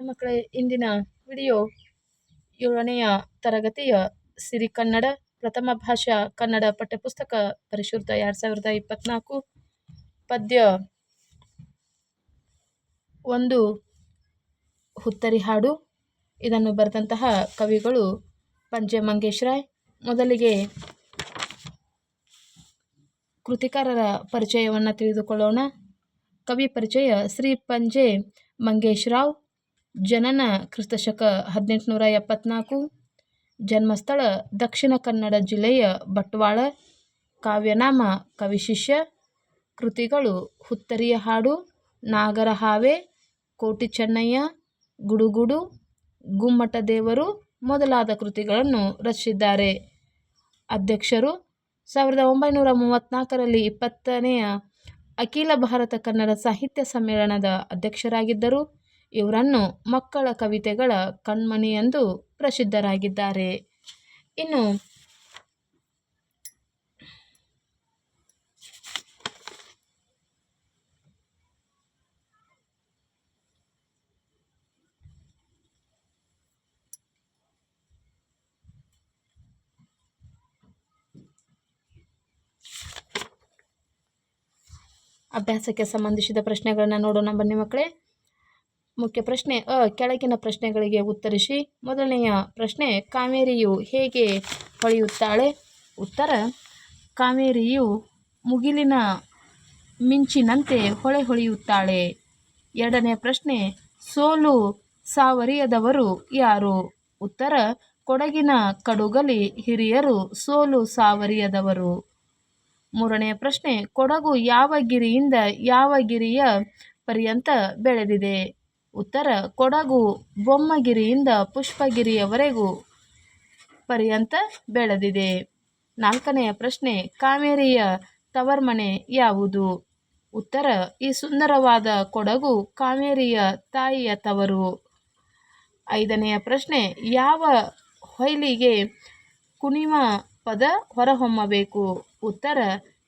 ಮಕ್ಕಳೇ ಇಂದಿನ ವಿಡಿಯೋ ಏಳನೆಯ ತರಗತಿಯ ಸಿರಿ ಕನ್ನಡ, ಪ್ರಥಮ ಭಾಷಾ ಕನ್ನಡ ಪಠ್ಯಪುಸ್ತಕ ಪರಿಶುದ್ಧ ಎರಡು ಸಾವಿರದ ಇಪ್ಪತ್ನಾಲ್ಕು, ಪದ್ಯ ಒಂದು, ಹುತ್ತರಿ ಹಾಡು. ಇದನ್ನು ಬರೆದಂತಹ ಕವಿಗಳು ಪಂಜೆ ಮಂಗೇಶ್ ರಾಯ್. ಮೊದಲಿಗೆ ಕೃತಿಕಾರರ ಪರಿಚಯವನ್ನು ತಿಳಿದುಕೊಳ್ಳೋಣ. ಕವಿ ಪರಿಚಯ ಶ್ರೀ ಪಂಜೆ ಮಂಗೇಶ್ ರಾವ್. ಜನನ ಕ್ರಿಸ್ತಶಕ ಹದಿನೆಂಟುನೂರ ಎಪ್ಪತ್ನಾಲ್ಕು, ಜನ್ಮಸ್ಥಳ ದಕ್ಷಿಣ ಕನ್ನಡ ಜಿಲ್ಲೆಯ ಬಟ್ವಾಳ, ಕಾವ್ಯನಾಮ ಕವಿಶಿಷ್ಯ ಕೃತಿಗಳು ಹುತ್ತರಿಯ ಹಾಡು ನಾಗರ ಹಾವೆ ಕೋಟಿ ಚೆನ್ನಯ್ಯ, ಗುಡುಗುಡು, ಗುಮ್ಮಟ ದೇವರು ಮೊದಲಾದ ಕೃತಿಗಳನ್ನು ರಚಿಸಿದ್ದಾರೆ. ಅಧ್ಯಕ್ಷರು ಸಾವಿರದ ಒಂಬೈನೂರ ಮೂವತ್ತ್ನಾಲ್ಕರಲ್ಲಿ ಇಪ್ಪತ್ತನೆಯ ಅಖಿಲ ಭಾರತ ಕನ್ನಡ ಸಾಹಿತ್ಯ ಸಮ್ಮೇಳನದ ಅಧ್ಯಕ್ಷರಾಗಿದ್ದರು. ಇವರನ್ನು ಮಕ್ಕಳ ಕವಿತೆಗಳ ಕಣ್ಮಣಿ ಎಂದು ಪ್ರಸಿದ್ಧರಾಗಿದ್ದಾರೆ. ಇನ್ನು ಅಭ್ಯಾಸಕ್ಕೆ ಸಂಬಂಧಿಸಿದ ಪ್ರಶ್ನೆಗಳನ್ನು ನೋಡೋಣ ಬನ್ನಿ ಮಕ್ಕಳೇ. ಮುಖ್ಯ ಪ್ರಶ್ನೆ, ಅ, ಕೆಳಗಿನ ಪ್ರಶ್ನೆಗಳಿಗೆ ಉತ್ತರಿಸಿ. ಮೊದಲನೆಯ ಪ್ರಶ್ನೆ, ಕಾವೇರಿಯು ಹೇಗೆ ಹೊಳೆಯುತ್ತಾಳೆ ಉತ್ತರ, ಕಾವೇರಿಯು ಮುಗಿಲಿನ ಮಿಂಚಿನಂತೆ ಹೊಳೆ ಹೊಳೆಯುತ್ತಾಳೆ. ಎರಡನೆಯ ಪ್ರಶ್ನೆ, ಸೋಲು ಸಾವರಿಯದವರು ಯಾರು? ಉತ್ತರ, ಕೊಡಗಿನ ಕಡುಗಲಿ ಹಿರಿಯರು ಸೋಲು ಸಾವರಿಯದವರು. ಮೂರನೆಯ ಪ್ರಶ್ನೆ, ಕೊಡಗು ಯಾವ ಗಿರಿಯಿಂದ ಯಾವ ಗಿರಿಯ ಪರ್ಯಂತ ಬೆಳೆದಿದೆ? ಉತ್ತರ ಕೊಡಗು ಬೊಮ್ಮಗಿರಿಯಿಂದ ಪುಷ್ಪಗಿರಿಯವರೆಗೂ ಪರ್ಯಂತ ಬೆಳೆದಿದೆ. ನಾಲ್ಕನೆಯ ಪ್ರಶ್ನೆ, ಕಾವೇರಿಯ ತವರ್ಮನೆ ಯಾವುದು? ಉತ್ತರ, ಈ ಸುಂದರವಾದ ಕೊಡಗು ಕಾವೇರಿಯ ತಾಯಿಯ ತವರು. ಐದನೆಯ ಪ್ರಶ್ನೆ, ಯಾವ ಹೊಯ್ಲಿಗೆ ಕುಣಿಮ ಪದ ಹೊರಹೊಮ್ಮಬೇಕು? ಉತ್ತರ,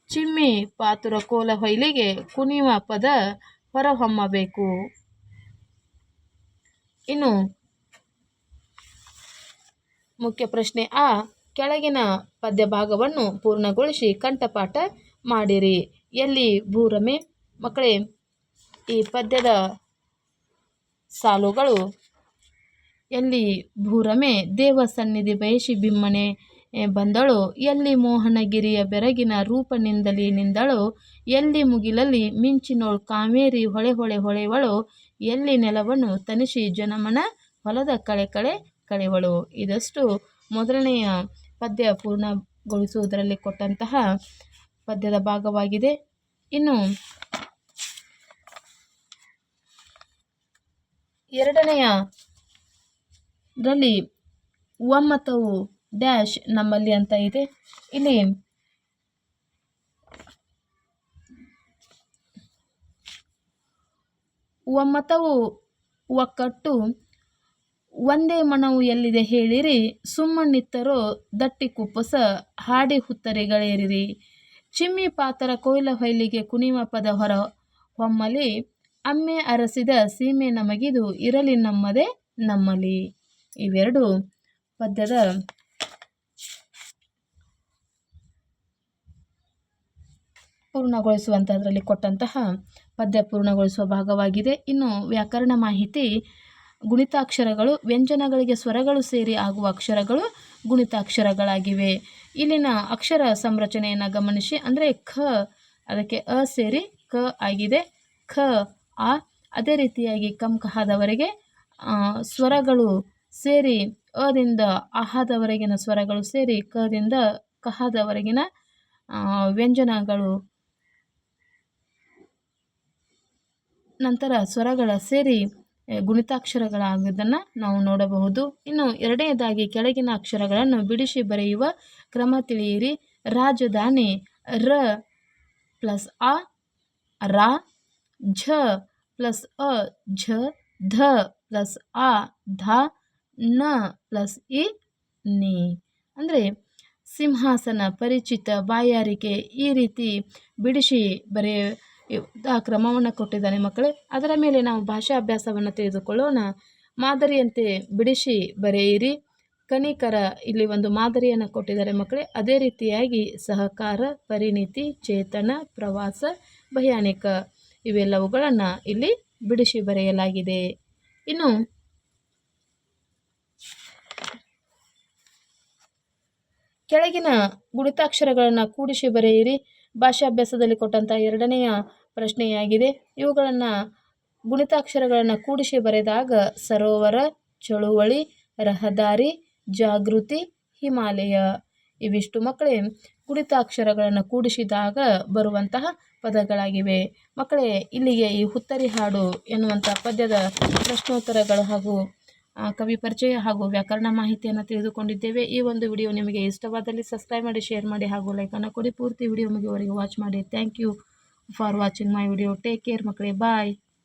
ಚಿಮ್ಮಿ ಪಾತುರ ಕೋಲ ಹೊಯ್ಲಿಗೆ ಕುಣಿಮ ಪದ ಹೊರಹೊಮ್ಮಬೇಕು. ಇನ್ನು ಮುಖ್ಯ ಪ್ರಶ್ನೆ ಆ. ಕೆಳಗಿನ ಪದ್ಯ ಭಾಗವನ್ನು ಪೂರ್ಣಗೊಳಿಸಿ ಕಂಠಪಾಠ ಮಾಡಿರಿ. ಎಲ್ಲಿ ಭೂರಮೆ? ಮಕ್ಕಳೇ, ಈ ಪದ್ಯದ ಸಾಲುಗಳು ಎಲ್ಲಿ ಭೂರಮೆ? ದೇವ ಸನ್ನಿಧಿ ಬಯಸಿ ಬಿಮ್ಮನೆ ಬಂದಳು. ಎಲ್ಲಿ ಮೋಹನಗಿರಿಯ ಬೆರಗಿನ ರೂಪನಿಂದಲಿ ನಿಂದಳು. ಎಲ್ಲಿ ಮುಗಿಲಲ್ಲಿ ಮಿಂಚಿನೋಳ್ ಕಾವೇರಿ ಹೊಳೆ ಹೊಳೆ ಹೊಳೆವಳು. ಎಲ್ಲಿ ನೆಲವನ್ನು ತನಿಸಿ ಜನಮನ ಹೊಲದ ಕಳೆ ಕಳೆ ಕಳೆವಳು. ಇದಷ್ಟು ಮೊದಲನೆಯ ಪದ್ಯ ಪೂರ್ಣಗೊಳಿಸುವುದರಲ್ಲಿ ಕೊಟ್ಟಂತಹ ಪದ್ಯದ ಭಾಗವಾಗಿದೆ. ಇನ್ನು ಎರಡನೆಯ ರಲ್ಲಿ ಒಮ್ಮತವು ಡ್ಯಾಶ್ ನಮ್ಮಲ್ಲಿ ಅಂತ ಇದೆ. ಇಲ್ಲಿ ಒಮ್ಮತವು ಒಕ್ಕಟ್ಟು ಒಂದೇ ಮನವು ಎಲ್ಲಿದೆ ಹೇಳಿರಿ. ಸುಮ್ಮನಿತ್ತರೋ ದಟ್ಟಿ ಕುಪ್ಪಸ ಹಾಡಿ ಹುತ್ತರಿಗಳೇರಿರಿ. ಚಿಮ್ಮಿ ಪಾತರ ಕೊಯ್ಲ ಹೊಯ್ಲಿಗೆ ಕುಣಿಮ ಪದ ಹೊರ ಹೊಮ್ಮಲಿ. ಅಮ್ಮೆ ಅರಸಿದ ಸೀಮೆ ನಮಗಿದು ಇರಲಿ ನಮ್ಮದೇ ನಮ್ಮಲಿ. ಇವೆರಡು ಪದ್ಯದ ಪೂರ್ಣಗೊಳಿಸುವಂಥದ್ರಲ್ಲಿ ಕೊಟ್ಟಂತಹ ಪದ್ಯ ಪೂರ್ಣಗೊಳಿಸುವ ಭಾಗವಾಗಿದೆ. ಇನ್ನು ವ್ಯಾಕರಣ ಮಾಹಿತಿ, ಗುಣಿತಾಕ್ಷರಗಳು, ವ್ಯಂಜನಗಳಿಗೆ ಸ್ವರಗಳು ಸೇರಿ ಆಗುವ ಅಕ್ಷರಗಳು ಗುಣಿತಾಕ್ಷರಗಳಾಗಿವೆ. ಇಲ್ಲಿನ ಅಕ್ಷರ ಸಂರಚನೆಯನ್ನು ಗಮನಿಸಿ. ಅಂದರೆ ಖ, ಅದಕ್ಕೆ ಅ ಸೇರಿ ಕ ಆಗಿದೆ. ಖ, ಆ, ಅದೇ ರೀತಿಯಾಗಿ ಕಂ ಕಹದವರೆಗೆ ಸ್ವರಗಳು ಸೇರಿ ಅದಿಂದ ಅಹದವರೆಗಿನ ಸ್ವರಗಳು ಸೇರಿ ಕದಿಂದ ಕಹದವರೆಗಿನ ವ್ಯಂಜನಗಳು ನಂತರ ಸ್ವರಗಳ ಸೇರಿ ಗುಣಿತಾಕ್ಷರಗಳಾಗುವುದನ್ನು ನಾವು ನೋಡಬಹುದು. ಇನ್ನು ಎರಡನೇದಾಗಿ ಕೆಳಗಿನ ಅಕ್ಷರಗಳನ್ನು ಬಿಡಿಸಿ ಬರೆಯುವ ಕ್ರಮ ತಿಳಿಯಿರಿ. ರಾಜಧಾನಿ, ರ ಪ್ಲಸ್ ಅ, ರಾ, ಝ ಪ್ಲಸ್ ಅ, ಝ, ಧ ಪ್ಲಸ್ ಅ ಧ, ನ ಪ್ಲಸ್ ಇ, ನಿ. ಅಂದರೆ ಸಿಂಹಾಸನ ಪರಿಚಿತ ಬಾಯಾರಿಕೆ ಈ ರೀತಿ ಬಿಡಿಸಿ ಬರೆಯ ಕ್ರಮವನ್ನು ಕೊಟ್ಟಿದ್ದಾನೆ ಮಕ್ಕಳೇ. ಅದರ ಮೇಲೆ ನಾವು ಭಾಷಾ ಅಭ್ಯಾಸವನ್ನು ತೆಗೆದುಕೊಳ್ಳೋಣ ಮಾದರಿಯಂತೆ ಬಿಡಿಸಿ ಬರೆಯಿರಿ. ಕನಿಕರ ಇಲ್ಲಿ ಒಂದು ಮಾದರಿಯನ್ನು ಕೊಟ್ಟಿದ್ದಾರೆ ಮಕ್ಕಳೇ. ಅದೇ ರೀತಿಯಾಗಿ ಸಹಕಾರ, ಪರಿಣಿತಿ, ಚೇತನ, ಪ್ರವಾಸ, ಭಯಾನಿಕ ಇವೆಲ್ಲವುಗಳನ್ನು ಇಲ್ಲಿ ಬಿಡಿಸಿ ಬರೆಯಲಾಗಿದೆ. ಇನ್ನು ಕೆಳಗಿನ ಗುಣಿತಾಕ್ಷರಗಳನ್ನು ಕೂಡಿಸಿ ಬರೆಯಿರಿ. ಭಾಷಾಭ್ಯಾಸದಲ್ಲಿ ಕೊಟ್ಟಂಥ ಎರಡನೆಯ ಪ್ರಶ್ನೆಯಾಗಿದೆ. ಇವುಗಳನ್ನು ಗುಣಿತಾಕ್ಷರಗಳನ್ನು ಕೂಡಿಸಿ ಬರೆದಾಗ ಸರೋವರ, ಚಳುವಳಿ, ರಹದಾರಿ, ಜಾಗೃತಿ, ಹಿಮಾಲಯ ಇವಿಷ್ಟು ಮಕ್ಕಳೇ ಗುಣಿತಾಕ್ಷರಗಳನ್ನು ಕೂಡಿಸಿದಾಗ ಬರುವಂತಹ ಪದಗಳಾಗಿವೆ. ಮಕ್ಕಳೇ, ಇಲ್ಲಿಗೆ ಈ ಹುತ್ತರಿ ಹಾಡು ಎನ್ನುವಂಥ ಪದ್ಯದ ಪ್ರಶ್ನೋತ್ತರಗಳು ಹಾಗೂ ಕವಿ ಪರಿಚಯ ಹಾಗೂ ವ್ಯಾಕರಣ ಮಾಹಿತಿಯನ್ನು ತಿಳಿದುಕೊಂಡಿದ್ದೇವೆ. ಈ ಒಂದು ವಿಡಿಯೋ ನಿಮಗೆ ಇಷ್ಟವಾದಲ್ಲಿ ಸಬ್ಸ್ಕ್ರೈಬ್ ಮಾಡಿ ಶೇರ್ ಮಾಡಿ ಹಾಗೂ ಲೈಕನ್ನು ಕೊಡಿ. ಪೂರ್ತಿ ವಿಡಿಯೋ ಮುಗಿಯುವವರೆಗೆ ವಾಚ್ ಮಾಡಿ. Thank you for watching my video take care ಮಕ್ಕಳೇ. ಬಾಯ್